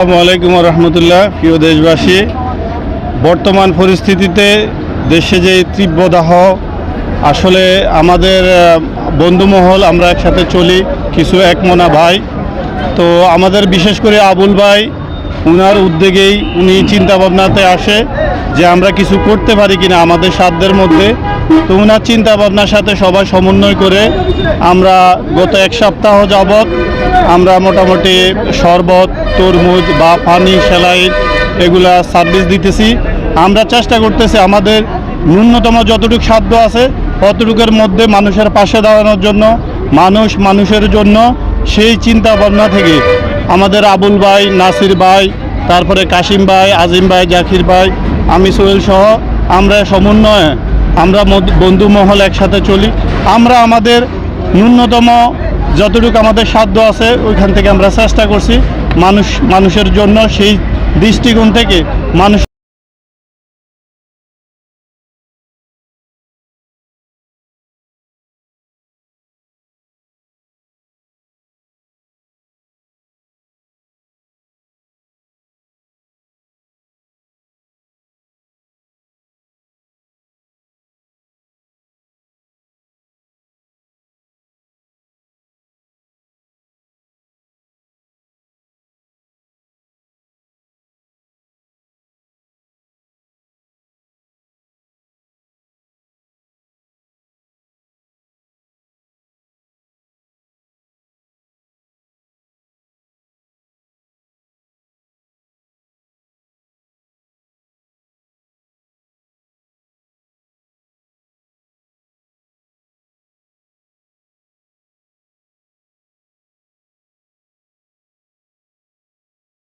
আসসালামু আলাইকুম রহমতুল্লাহ প্রিয় দেশবাসী। বর্তমান পরিস্থিতিতে দেশে যে তীব্র দাহ আসলে আমাদের বন্ধুমহল আমরা একসাথে চলি, কিছু একমনা ভাই। তো আমাদের বিশেষ করে আবুল ভাই উনার উদ্যোগেই উনি চিন্তা ভাবনাতে আসে যে আমরা কিছু করতে পারি কিনা আমাদের সাধ্যের মধ্যে। তো উনার চিন্তা ভাবনার সাথে সবাই সমন্বয় করে আমরা গত এক সপ্তাহ যাবৎ আমরা মোটামুটি শরবত, তরমুজ বা পানি, সেলাই এগুলা সার্ভিস দিতেছি। আমরা চেষ্টা করতেছি আমাদের ন্যূনতম যতটুকু সাধ্য আছে ততটুকুর মধ্যে মানুষের পাশে দাঁড়ানোর জন্য, মানুষ মানুষের জন্য সেই চিন্তা ভাবনা থেকে আমাদের আবুল ভাই, নাসির ভাই, তারপরে কাশিম ভাই, আজিম ভাই, জাকির ভাই, আমি সোহেল সহ আমরা সমন্বয়ে আমরা বন্ধু মহল একসাথে চলি। আমরা আমাদের ন্যূনতম যতটুকু আমাদের সাধ্য আছে, ওইখান থেকে আমরা চেষ্টা করছি মানুষ, মানুষের জন্য সেই দৃষ্টিকোণ থেকে মানুষ